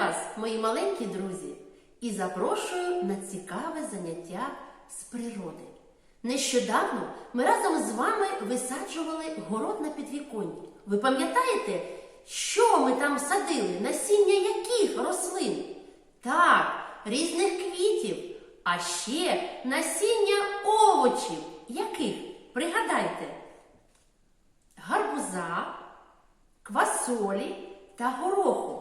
вас, мої маленькі друзі, і запрошую на цікаве заняття з природи. Нещодавно ми разом з вами висаджували город на підвіконні. Ви пам'ятаєте, що ми там садили? Насіння яких рослин? Так, різних квітів, а ще насіння овочів. Яких? Пригадайте, гарбуза, квасолі та гороху.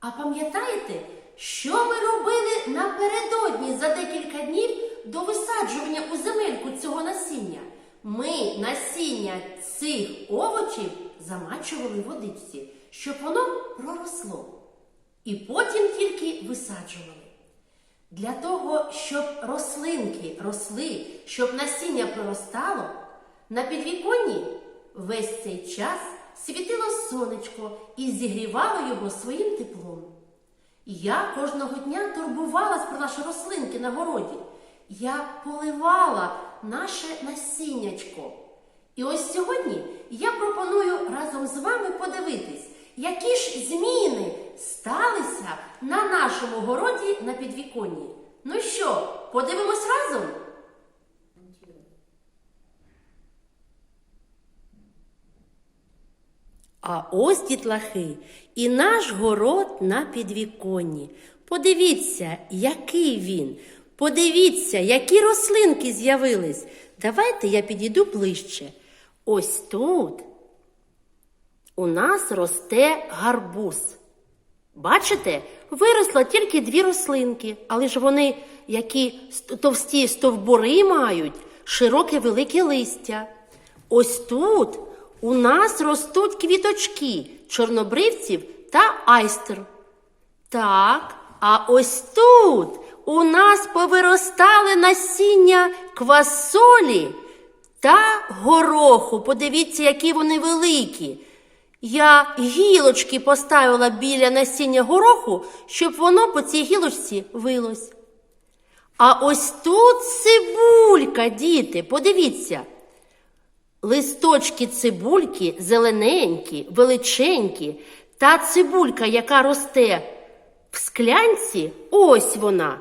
А пам'ятаєте, що ми робили напередодні за декілька днів до висаджування у земельку цього насіння? Ми насіння цих овочів замачували в водичці, щоб воно проросло. І потім тільки висаджували. Для того, щоб рослинки росли, щоб насіння проростало, на підвіконні весь цей час світило сонечко і зігрівало його своїм теплом. Я кожного дня турбувалась про наші рослинки на городі. Я поливала наше насіннячко. І ось сьогодні я пропоную разом з вами подивитись, які ж зміни сталися на нашому городі на підвіконні. Ну що, подивимось разом? А ось дітлахи, і наш город на підвіконні. Подивіться, який він. Подивіться, які рослинки з'явились. Давайте я підійду ближче. Ось тут у нас росте гарбуз. Бачите, виросло тільки дві рослинки, але ж вони, які товсті стовбури мають, широке велике листя. Ось тут у нас ростуть квіточки чорнобривців та айстер. Так, а ось тут у нас повиростали насіння квасолі та гороху. Подивіться, які вони великі. Я гілочки поставила біля насіння гороху, щоб воно по цій гілочці вилось. А ось тут цибулька, діти, подивіться. Листочки цибульки зелененькі, величенькі, та цибулька, яка росте в склянці, ось вона.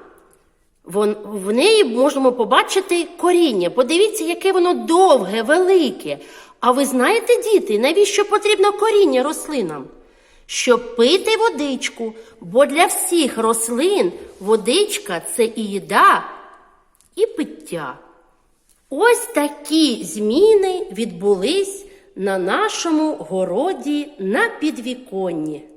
Вон, в неї можемо побачити коріння. Подивіться, яке воно довге, велике. А ви знаєте, діти, навіщо потрібно коріння рослинам? Щоб пити водичку, бо для всіх рослин водичка це і їда, і пиття. Ось такі зміни відбулись на нашому городі на підвіконні.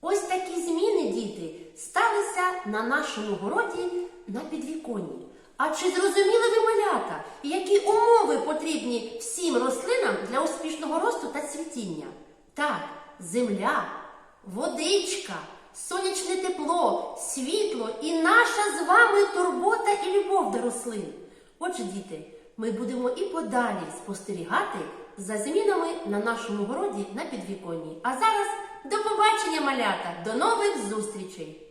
Ось такі зміни, діти, сталися на нашому городі на підвіконні. А чи зрозуміли ви малята, які умови потрібні всім рослинам для успішного росту та цвітіння? Так, земля, водичка, сонячне тепло, світло і наша з вами турбота і любов до рослин. Отже, діти, ми будемо і подалі спостерігати за змінами на нашому городі на підвіконні. А зараз до побачення, малята! До нових зустрічей!